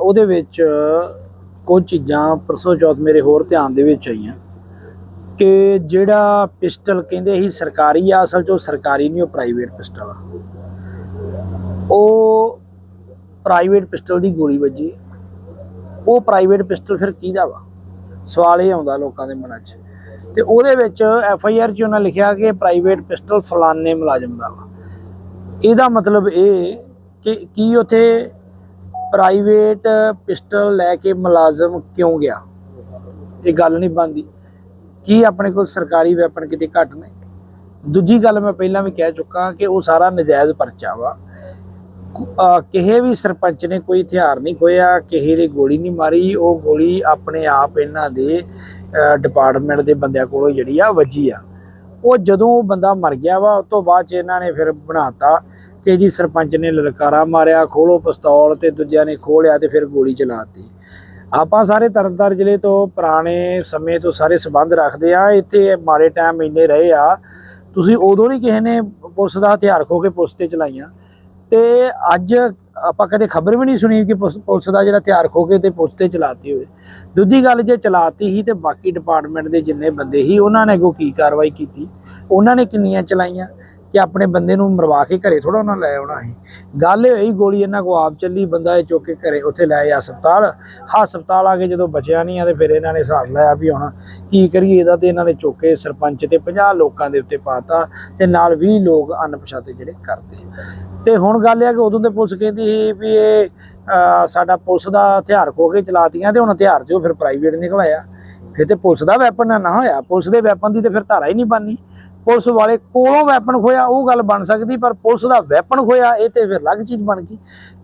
ਉਹਦੇ ਵਿੱਚ ਕੁਝ ਚੀਜ਼ਾਂ ਪਰਸੋਂ ਚੌਥ ਮੇਰੇ ਹੋਰ ਧਿਆਨ ਦੇ ਵਿੱਚ ਆਈਆਂ ਕਿ ਜਿਹੜਾ ਪਿਸਟਲ ਕਹਿੰਦੇ ਸੀ ਸਰਕਾਰੀ ਆ, ਅਸਲ 'ਚ ਉਹ ਸਰਕਾਰੀ ਨਹੀਂ, ਉਹ ਪ੍ਰਾਈਵੇਟ ਪਿਸਟਲ ਆ। ਉਹ ਪ੍ਰਾਈਵੇਟ ਪਿਸਟਲ ਦੀ ਗੋਲੀ ਵੱਜੀ। ਉਹ ਪ੍ਰਾਈਵੇਟ ਪਿਸਟਲ ਫਿਰ ਕਿਹਦਾ ਵਾ? ਸਵਾਲ ਇਹ ਆਉਂਦਾ ਲੋਕਾਂ ਦੇ ਮਨਾਂ 'ਚ। ਤੇ ਉਹਦੇ ਵਿੱਚ ਐਫ ਆਈ ਆਰ 'ਚ ਉਹਨਾਂ ਲਿਖਿਆ ਕਿ ਪ੍ਰਾਈਵੇਟ ਪਿਸਟਲ ਫਲਾਨੇ ਮੁਲਾਜ਼ਮ ਦਾ ਵਾ। ਇਹਦਾ ਮਤਲਬ ਇਹ ਕਿ ਕੀ ਉਥੇ ਪ੍ਰਾਈਵੇਟ ਪਿਸਟਲ ਲੈ ਕੇ ਮੁਲਾਜ਼ਮ ਕਿਉਂ ਗਿਆ? ਇਹ ਗੱਲ ਨਹੀਂ ਬਣਦੀ। ਕੀ ਆਪਣੇ ਕੋਲ ਸਰਕਾਰੀ ਵੈਪਨ ਕਿਤੇ ਘੱਟ ਨੇ? ਦੂਜੀ ਗੱਲ ਮੈਂ ਪਹਿਲਾਂ ਵੀ ਕਹਿ ਚੁੱਕਾ ਕਿ ਉਹ ਸਾਰਾ ਨਜਾਇਜ਼ ਪਰਚਾ ਵਾ। ਕਿਸੇ ਵੀ ਸਰਪੰਚ ਨੇ ਕੋਈ ਹਥਿਆਰ ਨਹੀਂ ਖੋਇਆ ਕਿਸੇ ਦੇ ਗੋਲੀ ਨਹੀਂ ਮਾਰੀ, ਉਹ ਗੋਲੀ ਆਪਣੇ ਆਪ ਇਹਨਾਂ ਦੇ ਡਿਪਾਰਟਮੈਂਟ ਦੇ ਬੰਦਿਆਂ ਕੋਲੋਂ ਜਿਹੜੀ ਆ ਵੱਜੀ ਆ। ਉਹ ਜਦੋਂ ਉਹ ਬੰਦਾ ਮਰ ਗਿਆ ਵਾ, ਉਸ ਤੋਂ ਬਾਅਦ ਚ ਇਹਨਾਂ ਨੇ ਫਿਰ ਬਣਾਤਾ ਕਿ ਜੀ ਸਰਪੰਚ ਨੇ ਲਲਕਾਰਾ ਮਾਰਿਆ, ਖੋਲੋ ਪਿਸਤੌਲ ਤੇ ਦੂਜਿਆਂ ਨੇ ਖੋਲਿਆ ਤੇ ਫਿਰ ਗੋਲੀ ਚਲਾਤੀ। ਆਪਾਂ ਸਾਰੇ ਤਰਨਤਾਰਨ ਜ਼ਿਲ੍ਹੇ ਤੋਂ ਪੁਰਾਣੇ ਸਮੇਂ ਤੋਂ ਸਾਰੇ ਸਬੰਧ ਰੱਖਦੇ ਆ ਇੱਥੇ ਮਾੜੇ ਟਾਈਮ ਇੰਨੇ ਰਹੇ ਆ। ਤੁਸੀਂ ਉਦੋਂ ਨਹੀਂ ਕਿਸੇ ਨੇ ਪੁਲਿਸ ਦਾ ਹਥਿਆਰ ਖੋ ਕੇ ਪੁਲਿਸ ਤੇ ਚਲਾਈਆਂ। ਤੇ ਅੱਜ ਆਪਾਂ ਕਦੇ ਖਬਰ ਵੀ ਨਹੀਂ ਸੁਣੀ ਕਿ ਪੁਲਿਸ ਪੁਲਿਸ ਦਾ ਜਿਹੜਾ ਹਥਿਆਰ ਖੋ ਕੇ ਤੇ ਪੁਲਿਸ ਤੇ ਚਲਾਤੀ ਹੋਵੇ। ਦੂਜੀ ਗੱਲ ਜੇ ਚਲਾਤੀ ਸੀ ਤੇ ਬਾਕੀ ਡਿਪਾਰਟਮੈਂਟ ਦੇ ਜਿੰਨੇ ਬੰਦੇ ਸੀ, ਉਹਨਾਂ ਨੇ ਅੱਗੋਂ ਕੀ ਕਾਰਵਾਈ ਕੀਤੀ? ਉਹਨਾਂ ਨੇ ਕਿੰਨੀਆਂ ਚਲਾਈਆਂ? ਕਿ ਆਪਣੇ ਬੰਦੇ ਨੂੰ ਮਰਵਾ ਕੇ ਘਰੇ ਥੋੜਾ ਉਹਨਾਂ ਲੈ ਆਉਣਾ ਸੀ। ਗੱਲ ਇਹ ਹੋਈ, ਗੋਲੀ ਇਹਨਾਂ ਕੋ ਆਪ ਚੱਲੀ, ਬੰਦਾ ਇਹ ਚੁੱਕ ਕੇ ਘਰੇ ਉੱਥੇ ਲੈ ਆ ਹਸਪਤਾਲ। ਹਸਪਤਾਲ ਆ ਕੇ ਜਦੋਂ ਬਚਿਆ ਨਹੀਂ ਆ ਤੇ ਫਿਰ ਇਹਨਾਂ ਨੇ ਹਿਸਾਬ ਲਾਇਆ ਵੀ ਹੁਣ ਕੀ ਕਰੀਏ, ਇਹਦਾ ਤੇ ਇਹਨਾਂ ਨੇ ਚੁੱਕ ਕੇ ਸਰਪੰਚ ਤੇ 50 ਲੋਕਾਂ ਦੇ ਉੱਤੇ ਪਾਤਾ ਤੇ ਨਾਲ 20 ਲੋਕ ਅਣਪਛਾਤੇ ਜਿਹੜੇ ਕਰਦੇ। ਤੇ ਹੁਣ ਗੱਲ ਇਹ ਆ ਕਿ ਉਦੋਂ ਤੇ ਪੁਲਿਸ ਕਹਿੰਦੀ ਸੀ ਵੀ ਇਹ ਸਾਡਾ ਪੁਲਿਸ ਦਾ ਹਥਿਆਰ ਖੋ ਕੇ ਚਲਾਤੀਆਂ ਤੇ ਹੁਣ ਹਥਿਆਰ ਤੇ ਉਹ ਫਿਰ ਪ੍ਰਾਈਵੇਟ ਨਿਕਲ ਆਇਆ। ਫਿਰ ਤੇ ਪੁਲਿਸ ਦਾ ਵੈਪਨ ਨਾ ਨਾ ਹੋਇਆ। ਪੁਲਿਸ ਦੇ ਵੈਪਨ ਦੀ ਤੇ ਫਿਰ ਧਾਰਾ ਹੀ ਨਹੀਂ ਬਣਨੀ। ਪੁਲਿਸ ਵਾਲੇ ਕੋਲੋਂ ਵੈਪਨ ਖੋਇਆ ਉਹ ਗੱਲ ਬਣ ਸਕਦੀ, ਪਰ ਪੁਲਿਸ ਦਾ ਵੈਪਨ ਖੋਇਆ ਇਹ ਤੇ ਫਿਰ ਅਲੱਗ ਚੀਜ਼ ਬਣ ਗਈ।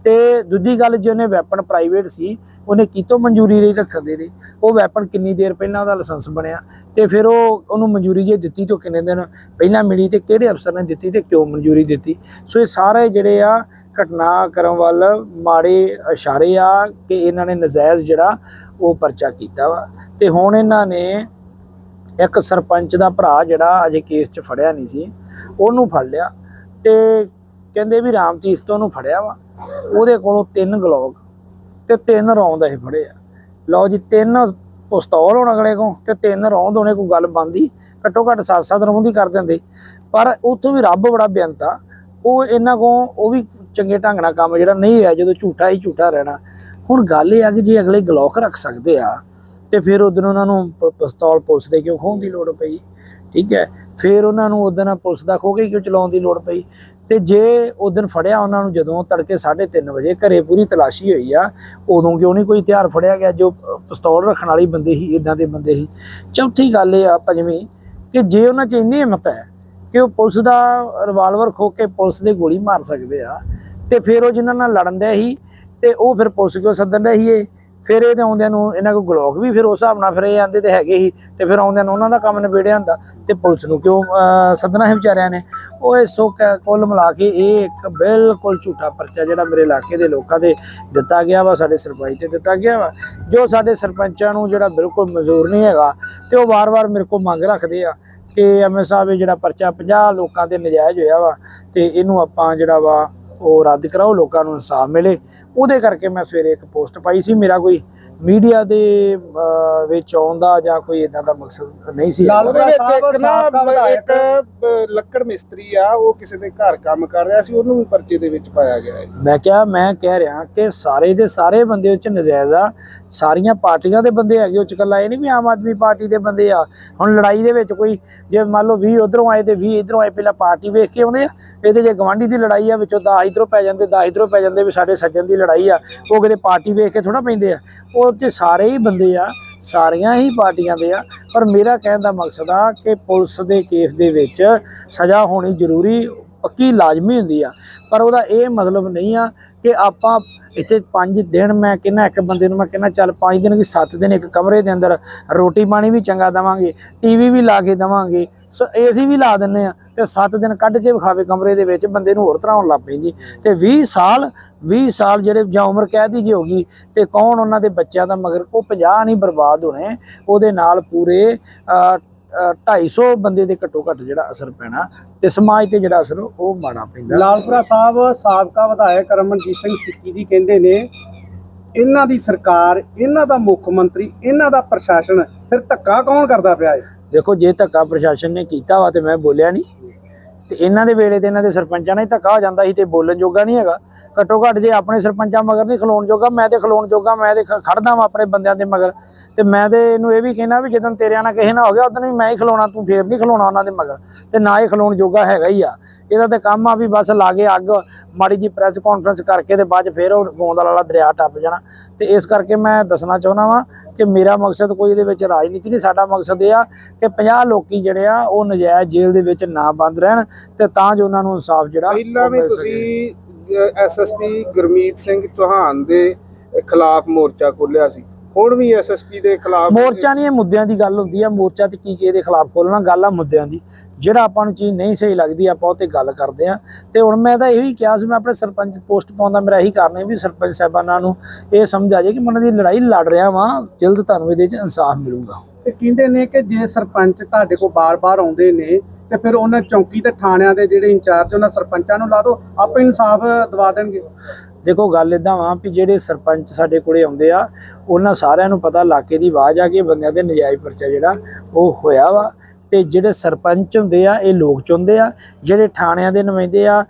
ਤੇ ਦੂਜੀ ਗੱਲ, ਜੇ ਉਹਨੇ ਵੈਪਨ ਪ੍ਰਾਈਵੇਟ ਸੀ, ਉਹਨੇ ਕਿਤੋਂ ਮਨਜ਼ੂਰੀ ਲਈ ਰੱਖਣ ਦੇ ਲਈ ਉਹ ਵੈਪਨ ਕਿੰਨੀ ਦੇਰ ਪਹਿਲਾਂ ਉਹਦਾ ਲਾਇਸੈਂਸ ਬਣਿਆ, ਤੇ ਫਿਰ ਉਹ, ਉਹਨੂੰ ਮਨਜ਼ੂਰੀ ਜੇ ਦਿੱਤੀ ਤੋਂ ਕਿੰਨੇ ਦਿਨ ਪਹਿਲਾਂ ਮਿਲੀ ਤੇ ਕਿਹੜੇ ਅਫਸਰ ਨੇ ਦਿੱਤੀ ਤੇ ਕਿਉਂ ਮਨਜ਼ੂਰੀ ਦਿੱਤੀ? ਸੋ ਇਹ ਸਾਰੇ ਜਿਹੜੇ ਆ ਘਟਨਾ ਕਰਨ ਵੱਲ ਮਾੜੇ ਇਸ਼ਾਰੇ ਆ ਕਿ ਇਹਨਾਂ ਨੇ ਨਜਾਇਜ਼ ਜਿਹੜਾ ਉਹ ਪਰਚਾ ਕੀਤਾ ਵਾ। ਤੇ ਹੁਣ ਇਹਨਾਂ ਨੇ ਇੱਕ ਸਰਪੰਚ ਦਾ ਭਰਾ ਜਿਹੜਾ ਅਜੇ ਕੇਸ 'ਚ ਫੜਿਆ ਨਹੀਂ ਸੀ, ਉਹਨੂੰ ਫੜ ਲਿਆ ਤੇ ਕਹਿੰਦੇ ਵੀ ਰਾਮਤੀਸ ਤੋਂ ਉਹਨੂੰ ਫੜਿਆ ਵਾ। ਉਹਦੇ ਕੋਲੋਂ ਤਿੰਨ ਗਲੋਕ ਤੇ ਤਿੰਨ ਰੌਂਦ ਇਹ ਫੜੇ ਆ। ਲਓ ਜੀ, ਤਿੰਨ ਪਿਸਤੌਲ ਹੋਣ ਅਗਲੇ ਕੋਲ ਤੇ ਤਿੰਨ ਰੌਂਦ ਹੋਣੇ ਕੋਈ ਗੱਲ ਬੰਦੀ ਘੱਟੋ ਘੱਟ ਸੱਤ ਸੱਤ ਰੌਂਦ ਹੀ ਕਰ ਦਿੰਦੇ। ਪਰ ਉੱਥੋਂ ਵੀ ਰੱਬ ਬੜਾ ਬੇਅੰਤਾ ਉਹ ਇਹਨਾਂ ਕੋ ਉਹ ਵੀ ਚੰਗੇ ਢੰਗ ਨਾਲ ਕੰਮ ਜਿਹੜਾ ਨਹੀਂ ਹੋਇਆ ਜਦੋਂ ਝੂਠਾ ਹੀ ਝੂਠਾ ਰਹਿਣਾ। ਹੁਣ ਗੱਲ ਇਹ ਆ ਕਿ ਜੇ ਅਗਲੇ ਗਲੋਕ ਰੱਖ ਸਕਦੇ ਆ ਤੇ ਫਿਰ ਉਦੋਂ ਉਹਨਾਂ ਨੂੰ ਪਿਸਤੌਲ ਪੁਲਿਸ ਦੇ ਕਿਉਂ ਖੋਹਣ ਦੀ ਲੋੜ ਪਈ? ਠੀਕ ਹੈ। ਫਿਰ ਉਹਨਾਂ ਨੂੰ ਉਦੋਂ ਪੁਲਿਸ ਦਾ ਖੋ ਕੇ ਕਿਉਂ ਚਲਾਉਣ ਦੀ ਲੋੜ ਪਈ? ਤੇ ਜੇ ਉਦੋਂ ਫੜਿਆ ਉਹਨਾਂ ਨੂੰ ਜਦੋਂ ਤੜਕੇ 3:30 ਵਜੇ ਘਰੇ ਪੂਰੀ ਤਲਾਸ਼ੀ ਹੋਈ ਆ ਉਦੋਂ ਕਿਉਂ ਨਹੀਂ ਕੋਈ ਹਥਿਆਰ ਫੜਿਆ ਗਿਆ ਜੋ ਅ, ਪਿਸਤੌਲ ਰੱਖਣ ਵਾਲੀ ਬੰਦੇ ਹੀ ਇਦਾਂ ਦੇ ਬੰਦੇ ਸੀ? ਚੌਥੀ ਗੱਲ ਇਹ ਆ ਪੰਜਵੀਂ ਕਿ ਜੇ ਉਹਨਾਂ 'ਚ ਇੰਨੀ ਹਿੰਮਤ ਹੈ ਕਿ ਉਹ ਪੁਲਿਸ ਦਾ ਰਿਵਾਲਵਰ ਖੋ ਕੇ ਪੁਲਿਸ ਦੇ ਗੋਲੀ ਮਾਰ ਸਕਦੇ ਆ ਤੇ ਫਿਰ ਉਹ ਜਿਨ੍ਹਾਂ ਨਾਲ ਲੜਨ ਦੇ ਸੀ ਤੇ ਉਹ ਫਿਰ ਪੁਲਿਸ ਕਿਉਂ ਸੱਦਣ ਦੇ ਸੀ ਇਹ ਫਿਰ ਇਹ ਇਹਦੇ ਆਉਂਦਿਆਂ ਨੂੰ ਇਹਨਾਂ ਕੋਲ ਗਲੋਕ ਵੀ ਫਿਰ ਉਸ ਹਿਸਾਬ ਨਾਲ ਫਿਰ ਇਹ ਆਂਦੇ ਤੇ ਹੈਗੇ ਹੀ ਤੇ ਫਿਰ ਆਉਂਦਿਆਂ ਨੂੰ ਉਹਨਾਂ ਦਾ ਕੰਮ ਨਿਬੇੜਿਆ ਹੁੰਦਾ ਤੇ ਪੁਲਿਸ ਨੂੰ ਕਿਉਂ ਸੱਦਣਾ ਹੈ ਵਿਚਾਰਿਆਂ ਨੇ। ਉਹ ਇਹ ਸੁੱਕ ਕੁੱਲ ਮਿਲਾ ਕੇ ਇਹ ਇੱਕ ਬਿਲਕੁਲ ਝੂਠਾ ਪਰਚਾ ਜਿਹੜਾ ਮੇਰੇ ਇਲਾਕੇ ਦੇ ਲੋਕਾਂ ਦੇ ਦਿੱਤਾ ਗਿਆ ਵਾ, ਸਾਡੇ ਸਰਪੰਚ ਤੇ ਦਿੱਤਾ ਗਿਆ ਵਾ। ਜੋ ਸਾਡੇ ਸਰਪੰਚਾਂ ਨੂੰ ਜਿਹੜਾ ਬਿਲਕੁਲ ਮਨਜ਼ੂਰ ਨਹੀਂ ਹੈਗਾ ਤੇ ਉਹ ਵਾਰ-ਵਾਰ ਮੇਰੇ ਕੋਲ ਮੰਗ ਰੱਖਦੇ ਆ ਕਿ ਐਮਐਲ ਸਾਹਿਬ ਇਹ ਜਿਹੜਾ ਪਰਚਾ 50 ਲੋਕਾਂ ਤੇ ਨਜਾਇਜ਼ ਹੋਇਆ ਵਾ ਤੇ ਇਹਨੂੰ ਆਪਾਂ ਜਿਹੜਾ ਵਾ ਉਹ ਰੱਦ ਕਰਾਓ ਲੋਕਾਂ ਨੂੰ ਇਨਸਾਫ ਮਿਲੇ। ਉਹਦੇ ਕਰਕੇ ਮੈਂ ਸਵੇਰੇ ਇੱਕ ਪੋਸਟ ਪਾਈ ਸੀ ਮੇਰਾ ਕੋਈ ਮੀਡੀਆ ਦੇ ਵਿੱਚ ਆਉਣ ਦਾ ਜਾਂ ਕੋਈ ਇਦਾਂ ਦਾ ਮਕਸਦ ਨਹੀਂ ਸੀ। ਨਾਲ। ਉਹਦੇ ਵਿੱਚ ਇੱਕ ਨਾ ਇੱਕ ਲੱਕੜ ਮਿਸਤਰੀ ਆ ਉਹ ਕਿਸੇ ਦੇ ਘਰ ਕੰਮ ਕਰ ਰਿਹਾ ਸੀ ਉਹਨੂੰ ਵੀ ਪਰਚੇ ਦੇ ਵਿੱਚ ਪਾਇਆ ਗਿਆ ਹੈ। ਮੈਂ ਕਿਹਾ ਮੈਂ ਕਹਿ ਰਿਹਾ ਕਿ ਸਾਰੇ ਦੇ ਸਾਰੇ ਬੰਦੇ ਉੱਚ ਨਜਾਇਜ਼ ਆ। ਸਾਰੀਆਂ ਪਾਰਟੀਆਂ ਦੇ ਬੰਦੇ ਹੈਗੇ ਉੱਚ ਕੱਲਾ ਇਹ ਨਹੀਂ ਵੀ ਆਮ ਆਦਮੀ ਪਾਰਟੀ ਦੇ ਬੰਦੇ ਆ। ਹੁਣ ਲੜਾਈ ਦੇ ਵਿੱਚ ਕੋਈ ਜੇ ਮੰਨ ਲਓ 20 ਉਧਰੋਂ ਆਏ ਤੇ 20 ਇਧਰੋਂ ਆਏ ਪਹਿਲਾਂ ਪਾਰਟੀ ਵੇਖ ਕੇ ਆਉਂਦੇ ਆ। ਇਹਦੇ ਜੇ ਗਵਾਂਢੀ ਦੀ ਲੜਾਈ ਆ ਵਿੱਚੋਂ 10 ਇਧਰੋਂ ਪੈ ਜਾਂਦੇ 10 ਇਧਰੋਂ ਪੈ ਜਾਂਦੇ ਵੀ ਸਾਡੇ ਸੱਜਣ ਦੀ ਲੜਾਈ ਆ, ਉਹ ਕਿਤੇ ਪਾਰਟੀ ਵੇਖ ਕੇ ਥੋੜਾ ਪੈਂਦੇ ਆ। ਉਹ ਤੇ ਸਾਰੇ ਹੀ ਬੰਦੇ ਆ, ਸਾਰੀਆਂ ਹੀ ਪਾਰਟੀਆਂ ਦੇ ਆ, ਪਰ ਮੇਰਾ ਕਹਿਣ ਦਾ ਮਕਸਦ ਆ ਕਿ ਪੁਲਿਸ ਦੇ ਕੇਸ ਦੇ ਵਿੱਚ ਸਜ਼ਾ ਹੋਣੀ ਜ਼ਰੂਰੀ, ਪੱਕੀ ਲਾਜ਼ਮੀ ਹੁੰਦੀ ਆ। ਪਰ ਉਹਦਾ ਇਹ ਮਤਲਬ ਨਹੀਂ ਆ ਕਿ ਆਪਾਂ ਇੱਥੇ 5 ਦਿਨ ਮੈਂ ਕਹਿੰਦਾ ਇੱਕ ਬੰਦੇ ਨੂੰ ਮੈਂ ਕਹਿੰਦਾ ਚੱਲ 5 ਦਿਨ ਕਿ 7 ਦਿਨ ਇੱਕ ਕਮਰੇ ਦੇ ਅੰਦਰ ਰੋਟੀ ਪਾਣੀ ਵੀ ਚੰਗਾ ਦਵਾਂਗੇ, ਟੀਵੀ ਵੀ ਲਾ ਕੇ ਦਵਾਂਗੇ, ਸੋ, ਏਸੀ ਵੀ ਲਾ ਦਿੰਨੇ ਆ। ਤੇ 7 ਦਿਨ ਕੱਢ ਕੇ ਵਿਖਾਵੇ ਕਮਰੇ ਦੇ ਵਿੱਚ ਬੰਦੇ ਨੂੰ ਹੋਰ ਤਰ੍ਹਾਂ ਹੋਣ ਲੱਗ ਪੈਂਦੀ ਤੇ 20 ਸਾਲ 20 ਸਾਲ ਜਿਹੜੇ ਜਾਂ ਉਮਰ ਕਹਿ ਦੀ ਹੋਗੀ ਤੇ ਕੌਣ ਉਹਨਾਂ ਦੇ ਬੱਚਿਆਂ ਦਾ ਮਗਰ? ਉਹ 50 ਨਹੀਂ ਬਰਬਾਦ ਹੋਣੇ ਉਹਦੇ ਨਾਲ ਪੂਰੇ ਅਹ, ਅਹ, 250 ਬੰਦੇ ਦੇ ਘੱਟੋ ਘੱਟ ਜਿਹੜਾ ਅਸਰ ਪੈਣਾ ਤੇ ਸਮਾਜ ਤੇ ਜਿਹੜਾ ਅਸਰ ਉਹ ਮਾੜਾ ਪੈਂਦਾ। ਲਾਲਪੁਰਾ ਸਾਹਿਬ ਸਾਬਕਾ ਵਿਧਾਇਕ ਰਮਨਜੀਤ ਸਿੰਘ ਸਿੱਕੀ ਜੀ ਕਹਿੰਦੇ ਨੇ ਇਹਨਾਂ ਦੀ ਸਰਕਾਰ ਇਹਨਾਂ ਦਾ ਮੁੱਖ ਮੰਤਰੀ ਇਹਨਾਂ ਦਾ ਪ੍ਰਸ਼ਾਸਨ ਫਿਰ ਧੱਕਾ ਕੌਣ ਕਰਦਾ ਪਿਆ ਹੈ ਦੇਖੋ, ਜੇ ਧੱਕਾ ਪ੍ਰਸ਼ਾਸਨ ਨੇ ਕੀਤਾ ਵਾ ਤੇ ਮੈਂ ਬੋਲਿਆ ਨਹੀਂ। ਤੇ ਇਹਨਾਂ ਦੇ ਵੇਲੇ ਤੇ ਇਹਨਾਂ ਦੇ ਸਰਪੰਚਾਂ ਨਾਲ ਹੀ ਧੱਕਾ ਹੋ ਜਾਂਦਾ ਸੀ ਤੇ ਬੋਲਣ ਜੋਗਾ ਨਹੀਂ ਹੈਗਾ। ਘੱਟੋ ਘੱਟ ਜੇ ਆਪਣੇ ਸਰਪੰਚਾਂ ਮਗਰ ਨਹੀਂ ਖਲੋਣ ਜੋਗਾ, ਮੈਂ ਤੇ ਖਲੋਣ ਜੋਗਾ, ਮੈਂ ਤੇ ਖੜਦਾ ਵਾਂ ਆਪਣੇ ਬੰਦਿਆਂ ਦੇ ਮਗਰ। ਤੇ ਮੈਂ ਤੇ ਇਹਨੂੰ ਇਹ ਵੀ ਕਹਿਣਾ ਵੀ ਜਦੋਂ ਤੇਰੇ ਨਾਲ ਕਿਸੇ ਨਾਲ ਹੋ ਗਿਆ, ਉਦੋਂ ਵੀ ਮੈਂ ਹੀ ਖਲੋਣਾ, ਤੂੰ ਫੇਰ ਨਹੀਂ ਖਲੋਣਾ ਉਹਨਾਂ ਦੇ ਮਗਰ। ਤੇ ਨਾ ਹੀ ਖਲੋਣ ਜੋਗਾ ਹੈਗਾ ਹੀ ਆ। ਇਹਦਾ ਤੇ ਕੰਮ ਆ ਵੀ ਬਸ ਲਾਗੇ ਅੱਗ ਮਾੜੀ ਜੀ ਪ੍ਰੈਸ ਕਾਨਫਰੰਸ ਕਰਕੇ ਤੇ ਬਾਅਦ ਫੇਰ ਉਹ ਗੋਂਦ ਵਾਲਾ ਦਰਿਆ ਟੱਪ ਜਾਣਾ। ਤੇ ਇਸ ਕਰਕੇ ਮੈਂ ਦੱਸਣਾ ਚਾਹੁੰਦਾ ਵਾਂ ਕਿ ਮੇਰਾ ਮਕਸਦ ਕੋਈ ਇਹਦੇ ਵਿੱਚ ਰਾਜਨੀਤੀ ਨਹੀਂ ਸਾਡਾ ਮਕਸਦ ਇਹ ਆ ਕਿ 50 ਲੋਕੀ ਜਿਹੜੇ ਆ ਉਹ ਨਜਾਇਜ਼ ਜੇਲ੍ਹ ਦੇ ਵਿੱਚ ਨਾ ਬੰਦ ਰਹਿਣ ਤੇ ਤਾਂ ਜੋ ਉਹਨਾਂ ਨੂੰ ਇਨਸਾਫ ਜਿਹੜਾ ਪਹਿਲਾਂ ਵੀ। ਤੁਸੀਂ ਐਸਐਸਪੀ ਗੁਰਮੀਤ ਸਿੰਘ ਚੌਹਾਨ ਦੇ ਖਿਲਾਫ ਮੋਰਚਾ ਖੋਲਿਆ ਸੀ। ਹੁਣ ਵੀ ਐਸਐਸਪੀ ਦੇ ਖਿਲਾਫ ਮੋਰਚਾ ਨਹੀਂ ਇਹ ਮੁੱਦਿਆਂ ਦੀ ਗੱਲ ਹੁੰਦੀ ਆ। ਮੋਰਚਾ ਤੇ ਕੀ ਕੀ ਇਹਦੇ ਖਿਲਾਫ ਖੋਲਣਾ ਗੱਲ ਆ ਮੁੱਦਿਆਂ ਦੀ। ਜਿਹੜਾ ਆਪਾਂ ਨੂੰ ਚੀਜ਼ ਨਹੀਂ ਸਹੀ ਲੱਗਦੀ ਆਪਾਂ ਉਹ ਤੇ ਗੱਲ ਕਰਦੇ ਆ ਤੇ ਹੁਣ ਮੈਂ ਤਾਂ ਇਹੀ ਕਿਹਾ ਸੀ ਮੈਂ ਆਪਣੇ ਸਰਪੰਚ ਪੋਸਟ ਪਾਉਂਦਾ ਮੇਰਾ ਇਹੀ ਕਾਰਨ ਹੈ ਵੀ ਸਰਪੰਚ ਸਾਹਿਬਾਨਾਂ ਨੂੰ ਇਹ ਸਮਝ ਆ ਜਾਏ ਕਿ ਮੈਂ ਉਹਨਾਂ ਦੀ ਲੜਾਈ ਲੜ ਰਿਹਾ ਵਾਂ ਜਲਦ ਤੁਹਾਨੂੰ ਇਹਦੇ 'ਚ ਇਨਸਾਫ ਮਿਲੂਗਾ। ਤੇ ਕਹਿੰਦੇ ਨੇ ਕਿ ਜੇ ਸਰਪੰਚ ਤੁਹਾਡੇ ਕੋਲ ਬਾਰ-ਬਾਰ ਆਉਂਦੇ ਨੇ ਤੇ ਫਿਰ ਉਹਨਾਂ ਚੌਂਕੀ ਤੇ ਥਾਣਿਆਂ ਦੇ ਜਿਹੜੇ ਇੰਚਾਰਜ ਉਹਨਾਂ ਸਰਪੰਚਾਂ ਨੂੰ ਲਾ ਦਿਓ ਆਪੇ ਇਨਸਾਫ ਦਵਾ ਦੇਣਗੇ। ਦੇਖੋ ਗੱਲ ਇਦਾਂ ਵਾ ਵੀ ਜਿਹੜੇ ਸਰਪੰਚ ਸਾਡੇ ਕੋਲੇ ਆਉਂਦੇ ਆ ਉਹਨਾਂ ਸਾਰਿਆਂ ਨੂੰ ਪਤਾ ਇਲਾਕੇ ਦੀ ਆਵਾਜ਼ ਆ ਕਿ ਬੰਦਿਆਂ ਦੇ ਨਜਾਇਜ਼ ਪਰਚਾ ਜਿਹੜਾ ਉਹ ਹੋਇਆ ਵਾ। ਤੇ ਜਿਹੜੇ ਸਰਪੰਚ ਹੁੰਦੇ ਆ, ਇਹ ਲੋਕ ਚੁਣਦੇ ਆ, ਜਿਹੜੇ ਥਾਣਿਆਂ ਦੇ ਨੁਮਾਇੰਦੇ ਆ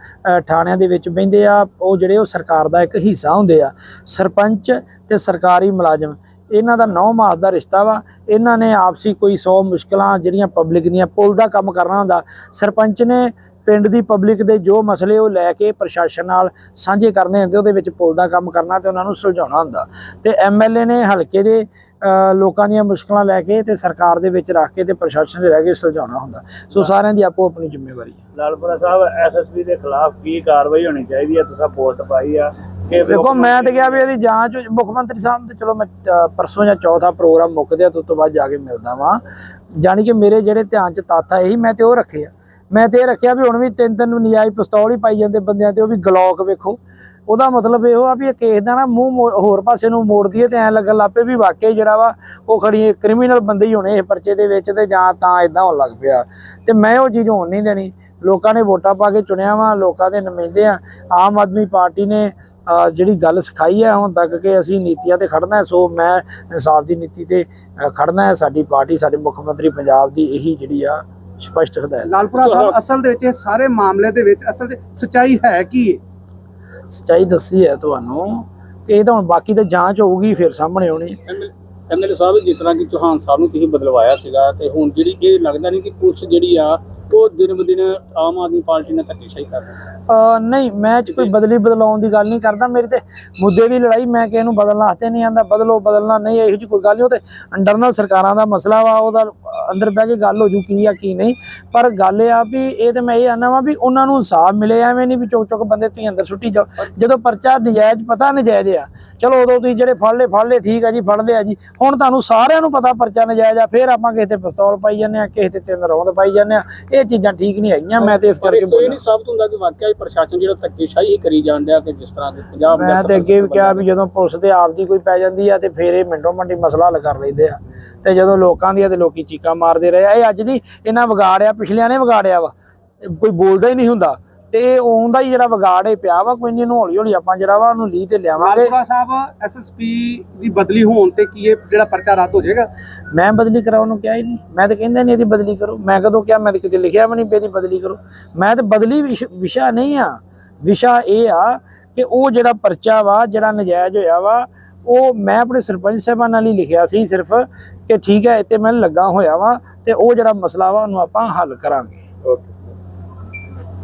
ਥਾਣਿਆਂ ਦੇ ਵਿੱਚ ਬਹਿੰਦੇ ਆ, ਉਹ ਜਿਹੜੇ ਉਹ ਸਰਕਾਰ ਦਾ ਇੱਕ ਹਿੱਸਾ ਹੁੰਦੇ ਆ। ਸਰਪੰਚ ਤੇ ਸਰਕਾਰੀ ਮੁਲਾਜ਼ਮ, ਇਹਨਾਂ ਦਾ ਨੌ ਮਾਸ ਦਾ ਰਿਸ਼ਤਾ ਵਾ, ਇਹਨਾਂ ਨੇ ਆਪਸੀ ਕੋਈ 100 ਮੁਸ਼ਕਲਾਂ ਜਿਹੜੀਆਂ ਪਬਲਿਕ ਦੀਆਂ, ਪੁਲ ਦਾ ਕੰਮ ਕਰਨਾ ਹੁੰਦਾ। ਸਰਪੰਚ ਨੇ ਪਿੰਡ ਦੀ ਪਬਲਿਕ ਦੇ ਜੋ ਮਸਲੇ ਉਹ ਲੈ ਕੇ ਪ੍ਰਸ਼ਾਸਨ ਨਾਲ ਸਾਂਝੇ ਕਰਨੇ ਹੁੰਦੇ, ਉਹਦੇ ਵਿੱਚ ਪੁਲ ਦਾ ਕੰਮ ਕਰਨਾ ਤੇ ਉਹਨਾਂ ਨੂੰ ਸੁਲਝਾਉਣਾ ਹੁੰਦਾ। ਤੇ ਐਮਐਲਏ ਨੇ ਹਲਕੇ ਦੇ ਲੋਕਾਂ ਦੀਆਂ ਮੁਸ਼ਕਲਾਂ ਲੈ ਕੇ ਤੇ ਸਰਕਾਰ ਦੇ ਵਿੱਚ ਰੱਖ ਕੇ ਤੇ ਪ੍ਰਸ਼ਾਸਨ ਦੇ ਰਹਿ ਕੇ ਸੁਲਝਾਉਣਾ ਹੁੰਦਾ। ਸੋ ਸਾਰਿਆਂ ਦੀ ਆਪੋ ਆਪਣੀ ਜ਼ਿੰਮੇਵਾਰੀ ਹੈ। ਲਾਲਪੁਰਾ ਸਾਹਿਬ ਐਸਐਸਪੀ ਦੇ ਖਿਲਾਫ ਕੀ ਕਾਰਵਾਈ ਹੋਣੀ ਚਾਹੀਦੀ ਹੈ? ਤੁਸੀਂ ਪੋਸਟ ਪਾਈ ਆ ਦੇਖੋ ਮੈਂ ਤਾਂ ਕਿਹਾ ਵੀ ਇਹਦੀ ਜਾਂਚ ਮੁੱਖ ਮੰਤਰੀ ਸਾਹਿਬ ਤੇ ਚਲੋ ਮੈਂ ਪਰਸੋਂ ਜਾਂ ਚੌਥਾ ਪ੍ਰੋਗਰਾਮ ਮੁੱਕਦਿਆ ਤੇ ਉਸ ਤੋਂ ਬਾਅਦ ਜਾ ਕੇ ਮਿਲਦਾ ਵਾਂ। ਜਾਣੀ ਕਿ ਮੇਰੇ ਜਿਹੜੇ ਧਿਆਨ ਚ ਤੱਥ ਆ ਇਹੀ ਮੈਂ ਤੇ ਉਹ ਰੱਖੇ ਆ। ਮੈਂ ਤੇ ਇਹ ਰੱਖਿਆ ਵੀ ਹੁਣ ਵੀ ਤਿੰਨ ਤਿੰਨ ਨਜਾਇਜ਼ ਪਿਸਤੌਲ ਹੀ ਪਾਈ ਜਾਂਦੇ ਬੰਦਿਆਂ ਤੇ ਉਹ ਵੀ ਗਲੌਕ ਵੇਖੋ। ਉਹਦਾ ਮਤਲਬ ਇਹੋ ਆ ਵੀ ਇਹ ਕੇਸ ਦਾ ਨਾ ਮੂੰਹ ਮੋ- ਹੋਰ ਪਾਸੇ ਨੂੰ ਮੋੜ ਦਈਏ ਤੇ ਐ ਲੱਗਣ ਲੱਪੇ ਵੀ ਵਾਕਈ ਜਿਹੜਾ ਵਾ ਉਹ ਖੜੀ ਕ੍ਰਿਮੀਨਲ ਬੰਦੇ ਹੀ ਹੋਣੇ ਇਹ ਪਰਚੇ ਦੇ ਵਿੱਚ ਤੇ ਜਾਂ ਤਾਂ ਇਦਾਂ ਹੋਣ ਲੱਗ ਪਿਆ। ਤੇ ਮੈਂ ਉਹ ਚੀਜ਼ ਹੋਣ ਨਹੀਂ ਦੇਣੀ। ਲੋਕਾਂ ਨੇ ਵੋਟਾਂ ਪਾ ਕੇ ਚੁਣਿਆ ਵਾ ਲੋਕਾਂ ਦੇ ਨੁਮਾਇੰਦੇ ਆ। ਆਮ ਆਦਮੀ ਪਾਰਟੀ ਨੇ ਜਿਹੜੀ ਗੱਲ ਸਿਖਾਈ ਹੈ ਹੁਣ ਤੱਕ ਕਿ ਅਸੀਂ ਨੀਤੀਆਂ ਤੇ ਖੜਨਾ ਹੈ ਸੋ ਮੈਂ ਇਨਸਾਫ ਦੀ ਨੀਤੀ ਤੇ ਖੜਨਾ ਹੈ। ਸਾਡੀ ਪਾਰਟੀ ਸਾਡੇ ਮੁੱਖ ਮੰਤਰੀ ਪੰਜਾਬ ਦੀ ਇਹੀ ਜਿਹੜੀ ਆ ਸਪਸ਼ਟ ਹਦਾਇਤ ਲਾਲਪੁਰਾ ਸਾਹਿਬ ਅਸਲ ਦੇ ਵਿੱਚ ਇਹ ਸਾਰੇ ਮਾਮਲੇ ਦੇ ਵਿੱਚ ਅਸਲ ਸਚਾਈ ਹੈ ਕੀ? ਹੈ ਸੱਚਾਈ ਦੱਸੀ ਹੈ ਤੁਹਾਨੂੰ ਕਿ ਇਹ ਤਾਂ ਹੁਣ ਬਾਕੀ ਤਾਂ ਜਾਂਚ ਹੋਊਗੀ, ਫਿਰ ਸਾਹਮਣੇ ਆਉਣੀ। ਐਮਐਲਏ ਸਾਹਿਬ, ਜਿਸ ਤਰ੍ਹਾਂ ਕਿ ਚੌਹਾਨ ਸਾਹਿਬ ਨੂੰ ਤੁਸੀਂ ਬਦਲਵਾਇਆ ਸੀਗਾ ਤੇ ਹੁਣ ਜਿਹੜੀ ਇਹ ਲੱਗਦਾ ਨਹੀਂ ਕਿ ਪੁਲਿਸ ਜਿਹੜੀ ਆ ਉਹ ਦਿਨ ਬ ਆਮ ਆਦਮੀ ਪਾਰਟੀ ਨਾਲ ਧੱਕੇਸ਼ਾਹੀ ਕਰ ਰਹੀ ਹੈ ਅਹ ਨਹੀਂ ਮੈਂ ਚ ਕੋਈ ਬਦਲੀ ਬਦਲਾਉਣ ਦੀ ਗੱਲ ਨਹੀਂ ਕਰਦਾ ਮੇਰੀ ਤੇ ਮੁੱਦੇ ਦੀ ਲੜਾਈ ਮੈਂ ਕਿਸੇ ਨੂੰ ਬਦਲਣ ਵਾਸਤੇ ਨਹੀਂ ਆਂਦਾ ਬਦਲੋ ਬਦਲਣਾ ਨਹੀਂ ਇਹੋ ਜਿਹੀ ਕੋਈ ਗੱਲ ਨਹੀਂ ਉਹ ਤੇ ਅੰਡਰਨਲ ਸਰਕਾਰਾਂ ਦਾ ਮਸਲਾ ਵਾ ਉਹਦਾ ਅੰਦਰ ਬਹਿ ਕੇ ਗੱਲ ਹੋ ਜੂ ਕੀ ਆ ਕੀ ਨਹੀਂ ਪਰ ਗੱਲ ਇਹ ਆ ਵੀ ਇਹ ਤੇ ਮੈਂ ਇਹ ਆਨਾ ਵਾ ਵੀ ਉਹਨਾਂ ਨੂੰ ਇਨਸਾਫ ਮਿਲੇ ਐਵੇਂ ਨਹੀਂ ਵੀ ਚੁੱਕ ਚੁੱਕ ਬੰਦੇ ਤੁਸੀਂ ਅੰਦਰ ਸੁੱਟੀ ਜਾਓ ਜਦੋਂ ਪਰਚਾ ਨਜਾਇਜ਼ ਪਤਾ ਨਜਾਇਜ਼ ਆ ਚਲੋ ਉਦੋਂ ਤੁਸੀਂ ਜਿਹੜੇ ਫੜ ਲਏ ਫੜ ਲਏ ਠੀਕ ਆ ਜੀ ਫੜ ਲਿਆ ਜੀ ਹੁਣ ਤੁਹਾਨੂੰ ਸਾਰਿਆਂ ਨੂੰ ਪਤਾ ਪਰਚਾ ਨਜਾਇਜ਼ ਆ ਫੇਰ ਆਪਾਂ ਕਿਸੇ ਤੇ ਪਿਸਤੌਲ ਪਾਈ ਜਾਂਦੇ ਆ ਕਿਸੇ ਤੇ ਤਿੰਨ ਰੌਂਦ ਪਾਈ ਜਾਂਦੇ ਆ ਇਹ ਚੀਜ਼ਾਂ ਠੀਕ ਨਹੀਂ ਹੈਗੀਆਂ ਮੈਂ ਤੇ ਇਸ ਕਰਕੇ ਇਹ ਬੋਲਿਆ। ਨਹੀਂ ਸਾਬਤ ਹੁੰਦਾ ਕਿ ਵਾਕਿਆ ਹੀ ਪ੍ਰਸ਼ਾਸਨ ਜਿਹੜਾ ਧੱਕੇਸ਼ਾਹੀ ਹੀ ਕਰੀ ਜਾਣ ਡਿਆ ਕਿ ਜਿਸ ਤਰ੍ਹਾਂ ਦੇ ਪੰਜਾਬ ਮੈਂ ਤੇ ਅੱਗੇ ਵੀ ਕਿਹਾ ਵੀ ਜਦੋਂ ਪੁਲਿਸ ਤੇ ਆਪ ਦੀ ਕੋਈ ਪੈ ਜਾਂਦੀ ਆ ਤੇ ਫਿਰ ਇਹ ਮਿੰਟੋ ਮਿੰਟੀ ਮਸਲਾ ਹੱਲ ਕਰ ਲੈਂਦੇ ਆ। ਤੇ ਜਦੋਂ ਲੋਕਾਂ ਦੀ ਆ ਤੇ ਲੋਕੀ ਚੀਕਾਂ ਮਾਰਦੇ ਰਹੇ ਆ ਇਹ ਅੱਜ ਦੀ ਇਹਨਾਂ ਵਿਗਾੜਿਆ ਪਿਛਲਿਆਂ ਨੇ ਵਿਗਾੜਿਆ ਵਾ। ਇਹ ਕੋਈ ਬੋਲਦਾ ਹੀ ਨਹੀਂ ਹੁੰਦਾ। ਤੇ ਇਹ ਉਹਦਾ ਹੀ ਜਿਹੜਾ ਵਿਗਾੜ ਇਹ ਪਿਆ ਵਾ ਕੋਈ ਨਹੀਂ ਇਹਨੂੰ ਹੌਲੀ ਹੌਲੀ ਆਪਾਂ ਜਿਹੜਾ ਵਾ ਉਹਨੂੰ ਲੀ ਤੇ ਲਿਆਵਾਂਗੇ। ਲਾਲਪੁਰਾ ਸਾਹਿਬ ਐਸਐਸਪੀ ਦੀ ਬਦਲੀ ਹੋਣ ਤੇ ਕੀ ਇਹ ਜਿਹੜਾ ਪਰਚਾ ਰੱਦ ਹੋ ਜਾਏਗਾ? ਮੈਂ ਬਦਲੀ ਕਰਾਉਣ ਨੂੰ ਕਿਹਾ ਹੀ ਨਹੀਂ ਮੈਂ ਤਾਂ ਕਹਿੰਦਾ ਨਹੀਂ ਇਹਦੀ ਬਦਲੀ ਕਰੋ। ਮੈਂ ਕਦੋਂ ਕਿਹਾ? ਮੈਂ ਤਾਂ ਕਿਤੇ ਲਿਖਿਆ ਵੀ ਨਹੀਂ ਇਹਦੀ ਬਦਲੀ ਕਰੋ। ਮੈਂ ਤਾਂ ਬਦਲੀ ਵਿਸ਼- ਵਿਸ਼ਾ ਨਹੀਂ ਆ। ਵਿਸ਼ਾ ਇਹ ਆ ਕਿ ਉਹ ਜਿਹੜਾ ਪਰਚਾ ਵਾ ਜਿਹੜਾ ਨਜਾਇਜ਼ ਹੋਇਆ ਵਾ ਉਹ ਮੈਂ ਆਪਣੇ ਸਰਪੰਚ ਸਾਹਿਬਾਨ ਨਾਲ ਹੀ ਲਿਖਿਆ ਸੀ ਸਿਰਫ ਕਿ ਠੀਕ ਹੈ ਇੱਥੇ ਮੈਂ ਲੱਗਾ ਹੋਇਆ ਵਾ ਤੇ ਉਹ ਜਿਹੜਾ ਮਸਲਾ ਵਾ ਉਹਨੂੰ ਆਪਾਂ ਹੱਲ ਕਰਾਂਗੇ। ਓਕੇ